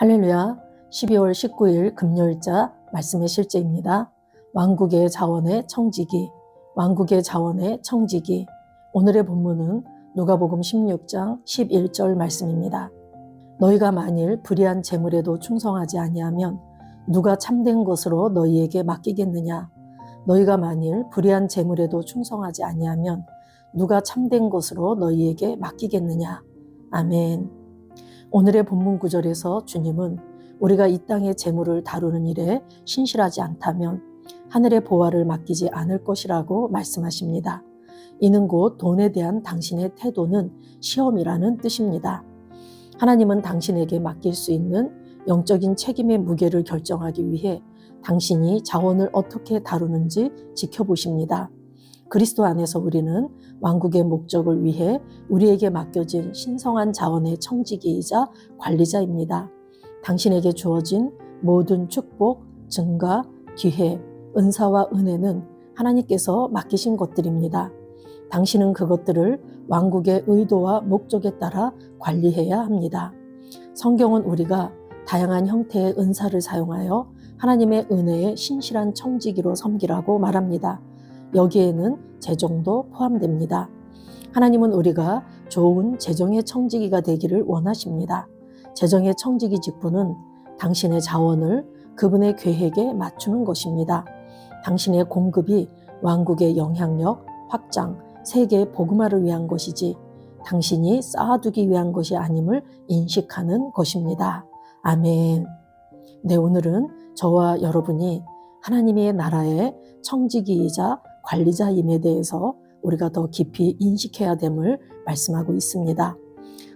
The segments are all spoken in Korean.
할렐루야. 12월 19일 금요일자 말씀의 실제입니다. 왕국의 자원의 청지기, 왕국의 자원의 청지기. 오늘의 본문은 누가복음 16장 11절 말씀입니다. 너희가 만일 불의한 재물에도 충성하지 아니하면 누가 참된 것으로 너희에게 맡기겠느냐? 너희가 만일 불의한 재물에도 충성하지 아니하면 누가 참된 것으로 너희에게 맡기겠느냐? 아멘. 오늘의 본문 구절에서 주님은 우리가 이 땅의 재물을 다루는 일에 신실하지 않다면 하늘의 보화를 맡기지 않을 것이라고 말씀하십니다. 이는 곧 돈에 대한 당신의 태도는 시험이라는 뜻입니다. 하나님은 당신에게 맡길 수 있는 영적인 책임의 무게를 결정하기 위해 당신이 자원을 어떻게 다루는지 지켜보십니다. 그리스도 안에서 우리는 왕국의 목적을 위해 우리에게 맡겨진 신성한 자원의 청지기이자 관리자입니다. 당신에게 주어진 모든 축복, 증가, 기회, 은사와 은혜는 하나님께서 맡기신 것들입니다. 당신은 그것들을 왕국의 의도와 목적에 따라 관리해야 합니다. 성경은 우리가 다양한 형태의 은사를 사용하여 하나님의 은혜에 신실한 청지기로 섬기라고 말합니다. 여기에는 재정도 포함됩니다. 하나님은 우리가 좋은 재정의 청지기가 되기를 원하십니다. 재정의 청지기 직분은 당신의 자원을 그분의 계획에 맞추는 것입니다. 당신의 공급이 왕국의 영향력, 확장, 세계 복음화를 위한 것이지 당신이 쌓아두기 위한 것이 아님을 인식하는 것입니다. 아멘. 네, 오늘은 저와 여러분이 하나님의 나라의 청지기이자 관리자임에 대해서 우리가 더 깊이 인식해야 됨을 말씀하고 있습니다.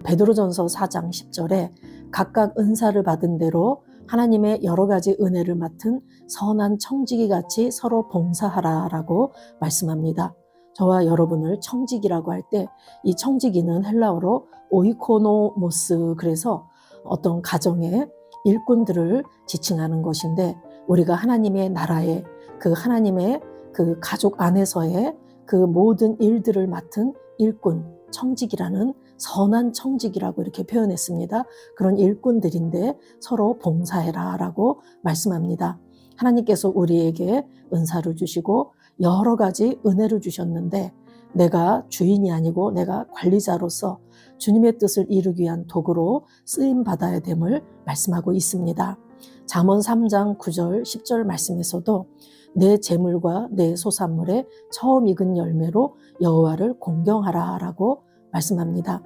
베드로전서 4장 10절에 각각 은사를 받은 대로 하나님의 여러 가지 은혜를 맡은 선한 청지기 같이 서로 봉사하라라고 말씀합니다. 저와 여러분을 청지기라고 할 때 이 청지기는 헬라어로 오이코노모스 그래서 어떤 가정의 일꾼들을 지칭하는 것인데 우리가 하나님의 나라에 그 하나님의 그 가족 안에서의 그 모든 일들을 맡은 일꾼, 청직이라는 선한 청직이라고 이렇게 표현했습니다. 그런 일꾼들인데 서로 봉사해라 라고 말씀합니다. 하나님께서 우리에게 은사를 주시고 여러 가지 은혜를 주셨는데 내가 주인이 아니고 내가 관리자로서 주님의 뜻을 이루기 위한 도구로 쓰임 받아야 됨을 말씀하고 있습니다. 잠언 3장 9절 10절 말씀에서도 내 재물과 내 소산물에 처음 익은 열매로 여호와를 공경하라라고 말씀합니다.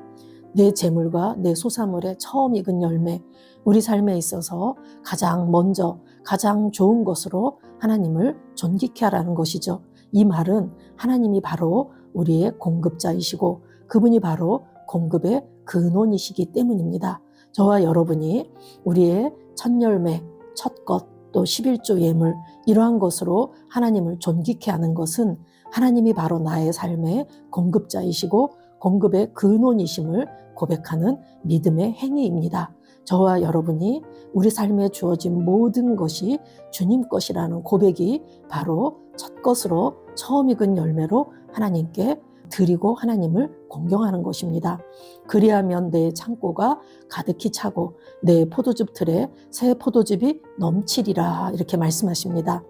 내 재물과 내 소산물에 처음 익은 열매, 우리 삶에 있어서 가장 먼저 가장 좋은 것으로 하나님을 존귀케 하라는 것이죠. 이 말은 하나님이 바로 우리의 공급자이시고 그분이 바로 공급의 근원이시기 때문입니다. 저와 여러분이 우리의 첫 열매, 첫 것, 또 11조 예물 이러한 것으로 하나님을 존귀케 하는 것은 하나님이 바로 나의 삶의 공급자이시고 공급의 근원이심을 고백하는 믿음의 행위입니다. 저와 여러분이 우리 삶에 주어진 모든 것이 주님 것이라는 고백이 바로 첫 것으로 처음 익은 열매로 하나님께 드리고 하나님을 공경하는 것입니다. 그리하면 내 창고가 가득히 차고 내 포도즙 틀에 새 포도즙이 넘치리라 이렇게 말씀하십니다.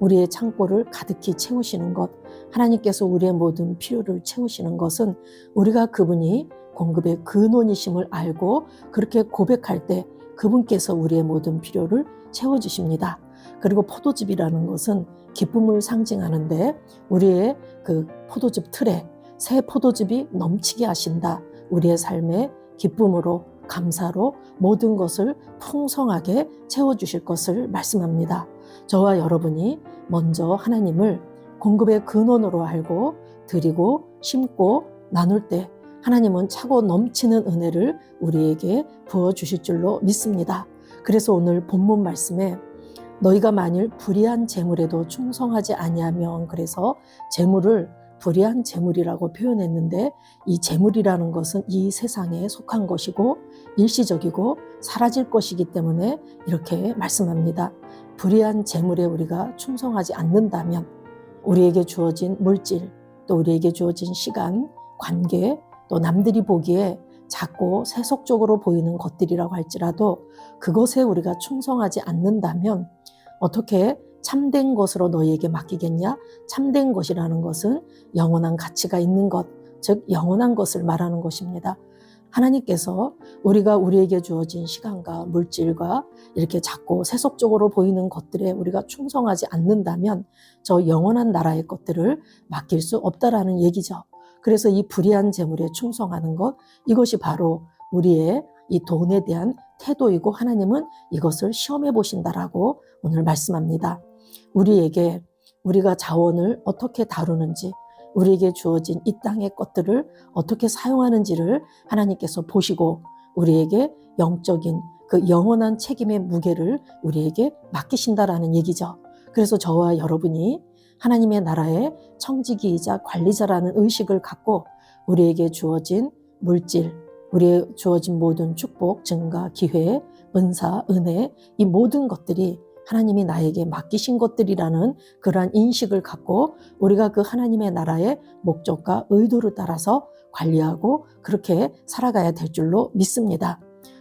우리의 창고를 가득히 채우시는 것, 하나님께서 우리의 모든 필요를 채우시는 것은 우리가 그분이 공급의 근원이심을 알고 그렇게 고백할 때 그분께서 우리의 모든 필요를 채워주십니다. 그리고 포도즙이라는 것은 기쁨을 상징하는데 우리의 그 포도즙 틀에 새 포도즙이 넘치게 하신다. 우리의 삶의 기쁨으로 감사로 모든 것을 풍성하게 채워주실 것을 말씀합니다. 저와 여러분이 먼저 하나님을 공급의 근원으로 알고 드리고 심고 나눌 때 하나님은 차고 넘치는 은혜를 우리에게 부어주실 줄로 믿습니다. 그래서 오늘 본문 말씀에 너희가 만일 불의한 재물에도 충성하지 아니하면 그래서 재물을 불의한 재물이라고 표현했는데 이 재물이라는 것은 이 세상에 속한 것이고 일시적이고 사라질 것이기 때문에 이렇게 말씀합니다. 불의한 재물에 우리가 충성하지 않는다면 우리에게 주어진 물질 또 우리에게 주어진 시간, 관계 또 남들이 보기에 작고 세속적으로 보이는 것들이라고 할지라도 그것에 우리가 충성하지 않는다면 어떻게 참된 것으로 너희에게 맡기겠냐? 참된 것이라는 것은 영원한 가치가 있는 것, 즉 영원한 것을 말하는 것입니다. 하나님께서 우리가 우리에게 주어진 시간과 물질과 이렇게 작고 세속적으로 보이는 것들에 우리가 충성하지 않는다면 저 영원한 나라의 것들을 맡길 수 없다라는 얘기죠. 그래서 이 불의한 재물에 충성하는 것, 이것이 바로 우리의 이 돈에 대한 태도이고 하나님은 이것을 시험해 보신다라고 오늘 말씀합니다. 우리에게 우리가 자원을 어떻게 다루는지, 우리에게 주어진 이 땅의 것들을 어떻게 사용하는지를 하나님께서 보시고 우리에게 영적인 그 영원한 책임의 무게를 우리에게 맡기신다라는 얘기죠. 그래서 저와 여러분이 하나님의 나라의 청지기이자 관리자라는 의식을 갖고 우리에게 주어진 물질, 우리에 주어진 모든 축복, 증가, 기회, 은사, 은혜, 이 모든 것들이 하나님이 나에게 맡기신 것들이라는 그러한 인식을 갖고 우리가 그 하나님의 나라의 목적과 의도를 따라서 관리하고 그렇게 살아가야 될 줄로 믿습니다.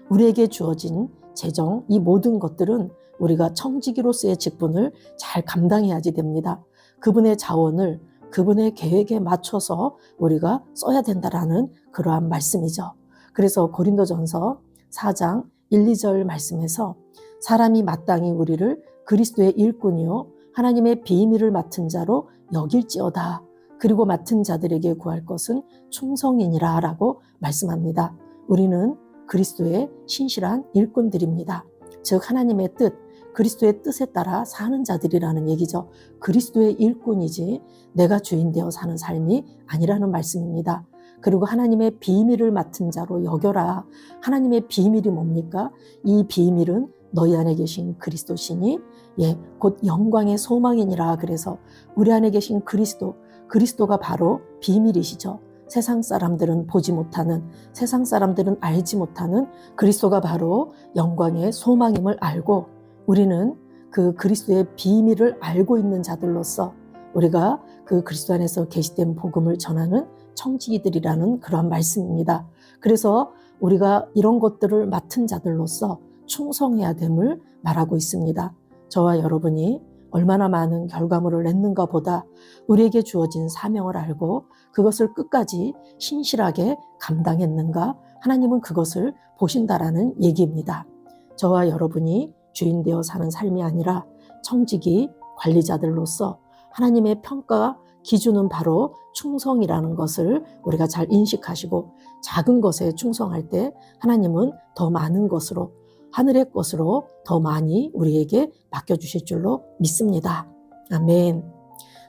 우리에게 주어진 재정, 이 모든 것들은 우리가 청지기로서의 직분을 잘 감당해야지 됩니다. 그분의 자원을 그분의 계획에 맞춰서 우리가 써야 된다라는 그러한 말씀이죠. 그래서 고린도전서 4장 1, 2절 말씀에서 사람이 마땅히 우리를 그리스도의 일꾼이요 하나님의 비밀을 맡은 자로 여길지어다. 그리고 맡은 자들에게 구할 것은 충성이니라라고 말씀합니다. 우리는 그리스도의 신실한 일꾼들입니다. 즉 하나님의 뜻, 그리스도의 뜻에 따라 사는 자들이라는 얘기죠. 그리스도의 일꾼이지 내가 주인 되어 사는 삶이 아니라는 말씀입니다. 그리고 하나님의 비밀을 맡은 자로 여겨라. 하나님의 비밀이 뭡니까? 이 비밀은 너희 안에 계신 그리스도시니 예, 곧 영광의 소망이니라. 그래서 우리 안에 계신 그리스도, 그리스도가 바로 비밀이시죠. 세상 사람들은 보지 못하는, 세상 사람들은 알지 못하는 그리스도가 바로 영광의 소망임을 알고 우리는 그 그리스도의 비밀을 알고 있는 자들로서 우리가 그 그리스도 안에서 계시된 복음을 전하는 청지기들이라는 그러한 말씀입니다. 그래서 우리가 이런 것들을 맡은 자들로서 충성해야 됨을 말하고 있습니다. 저와 여러분이 얼마나 많은 결과물을 냈는가 보다 우리에게 주어진 사명을 알고 그것을 끝까지 신실하게 감당했는가 하나님은 그것을 보신다라는 얘기입니다. 저와 여러분이 주인 되어 사는 삶이 아니라 청지기 관리자들로서 하나님의 평가 기준은 바로 충성이라는 것을 우리가 잘 인식하시고 작은 것에 충성할 때 하나님은 더 많은 것으로 하늘의 것으로 더 많이 우리에게 맡겨주실 줄로 믿습니다. 아멘.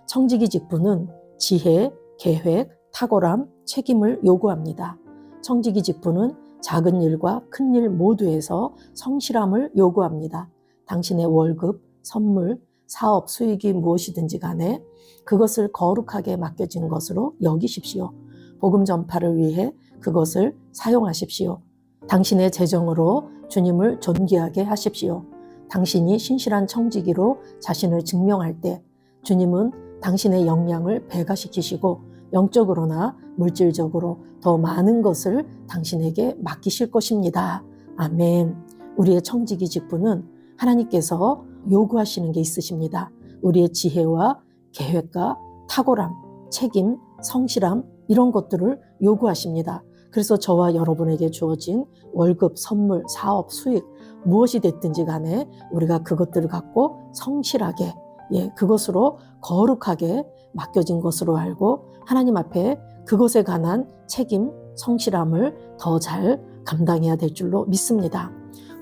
청지기 직분은 지혜, 계획, 탁월함, 책임을 요구합니다. 청지기 직분은 작은 일과 큰 일 모두에서 성실함을 요구합니다. 당신의 월급, 선물, 사업 수익이 무엇이든지 간에 그것을 거룩하게 맡겨진 것으로 여기십시오. 복음 전파를 위해 그것을 사용하십시오. 당신의 재정으로 주님을 존귀하게 하십시오. 당신이 신실한 청지기로 자신을 증명할 때 주님은 당신의 역량을 배가시키시고 영적으로나 물질적으로 더 많은 것을 당신에게 맡기실 것입니다. 아멘. 우리의 청지기 직분은 하나님께서 요구하시는 게 있으십니다. 우리의 지혜와 계획과 탁월함, 책임, 성실함 이런 것들을 요구하십니다. 그래서 저와 여러분에게 주어진 월급, 선물, 사업, 수익 무엇이 됐든지 간에 우리가 그것들을 갖고 성실하게 예, 그것으로 거룩하게 맡겨진 것으로 알고 하나님 앞에 그것에 관한 책임, 성실함을 더 잘 감당해야 될 줄로 믿습니다.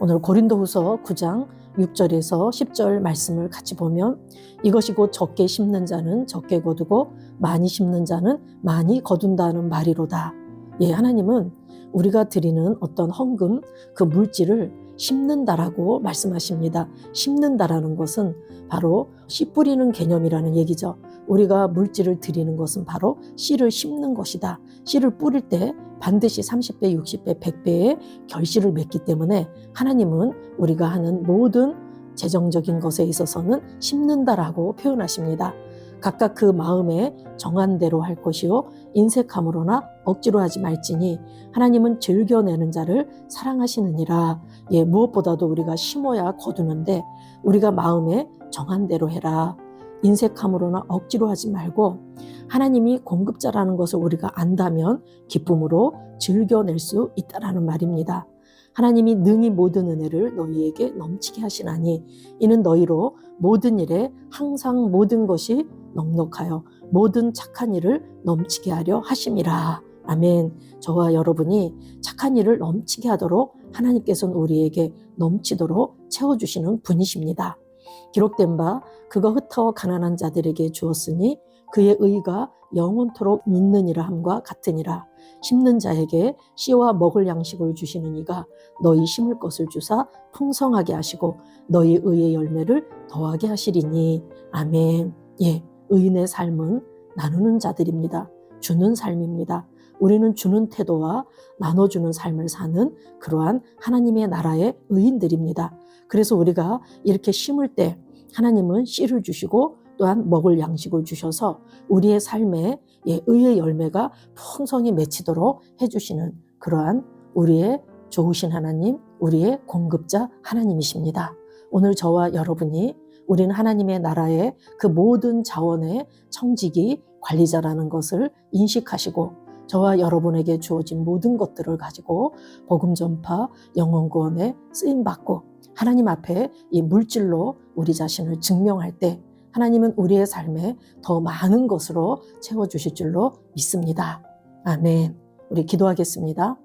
오늘 고린도후서 9장 6절에서 10절 말씀을 같이 보면 이것이 곧 적게 심는 자는 적게 거두고 많이 심는 자는 많이 거둔다는 말이로다. 예, 하나님은 우리가 드리는 어떤 헌금, 그 물질을 심는다라고 말씀하십니다. 심는다라는 것은 바로 씨 뿌리는 개념이라는 얘기죠. 우리가 물질을 드리는 것은 바로 씨를 심는 것이다. 씨를 뿌릴 때 반드시 30배, 60배, 100배의 결실을 맺기 때문에 하나님은 우리가 하는 모든 재정적인 것에 있어서는 심는다라고 표현하십니다. 각각 그 마음에 정한 대로 할 것이요 인색함으로나 억지로 하지 말지니 하나님은 즐겨내는 자를 사랑하시느니라. 예, 무엇보다도 우리가 심어야 거두는데 우리가 마음에 정한 대로 해라. 인색함으로나 억지로 하지 말고 하나님이 공급자라는 것을 우리가 안다면 기쁨으로 즐겨낼 수 있다라는 말입니다. 하나님이 능히 모든 은혜를 너희에게 넘치게 하시나니 이는 너희로 모든 일에 항상 모든 것이 넉넉하여 모든 착한 일을 넘치게 하려 하심이라. 아멘. 저와 여러분이 착한 일을 넘치게 하도록 하나님께서는 우리에게 넘치도록 채워주시는 분이십니다. 기록된 바 그가 흩어 가난한 자들에게 주었으니 그의 의가 영원토록 있느니라 함과 같으니라. 심는 자에게 씨와 먹을 양식을 주시는 이가 너희 심을 것을 주사 풍성하게 하시고 너희 의의 열매를 더하게 하시리니 아멘. 예, 의인의 삶은 나누는 자들입니다. 주는 삶입니다. 우리는 주는 태도와 나눠주는 삶을 사는 그러한 하나님의 나라의 의인들입니다. 그래서 우리가 이렇게 심을 때 하나님은 씨를 주시고 또한 먹을 양식을 주셔서 우리의 삶에 예, 의의 열매가 풍성히 맺히도록 해주시는 그러한 우리의 좋으신 하나님, 우리의 공급자 하나님이십니다. 오늘 저와 여러분이 우리는 하나님의 나라의 그 모든 자원의 청지기 관리자라는 것을 인식하시고 저와 여러분에게 주어진 모든 것들을 가지고 복음 전파 영원 구원에 쓰임 받고 하나님 앞에 이 물질로 우리 자신을 증명할 때 하나님은 우리의 삶에 더 많은 것으로 채워주실 줄로 믿습니다. 아멘. 우리 기도하겠습니다.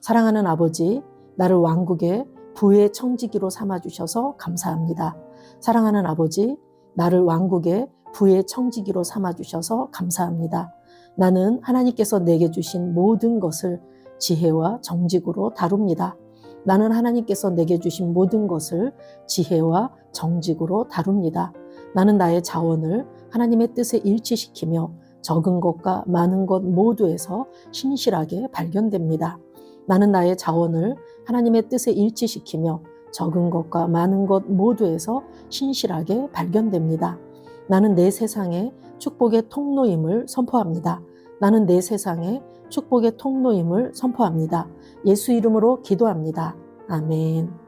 사랑하는 아버지, 나를 왕국의 부의 청지기로 삼아주셔서 감사합니다. 사랑하는 아버지, 나를 왕국의 부의 청지기로 삼아주셔서 감사합니다. 나는 하나님께서 내게 주신 모든 것을 지혜와 정직으로 다룹니다. 나는 하나님께서 내게 주신 모든 것을 지혜와 정직으로 다룹니다. 나는 나의 자원을 하나님의 뜻에 일치시키며 적은 것과 많은 것 모두에서 신실하게 발견됩니다. 나는 나의 자원을 하나님의 뜻에 일치시키며 적은 것과 많은 것 모두에서 신실하게 발견됩니다. 나는 내 세상에 축복의 통로임을 선포합니다. 나는 내 세상에 축복의 통로임을 선포합니다. 예수 이름으로 기도합니다. 아멘.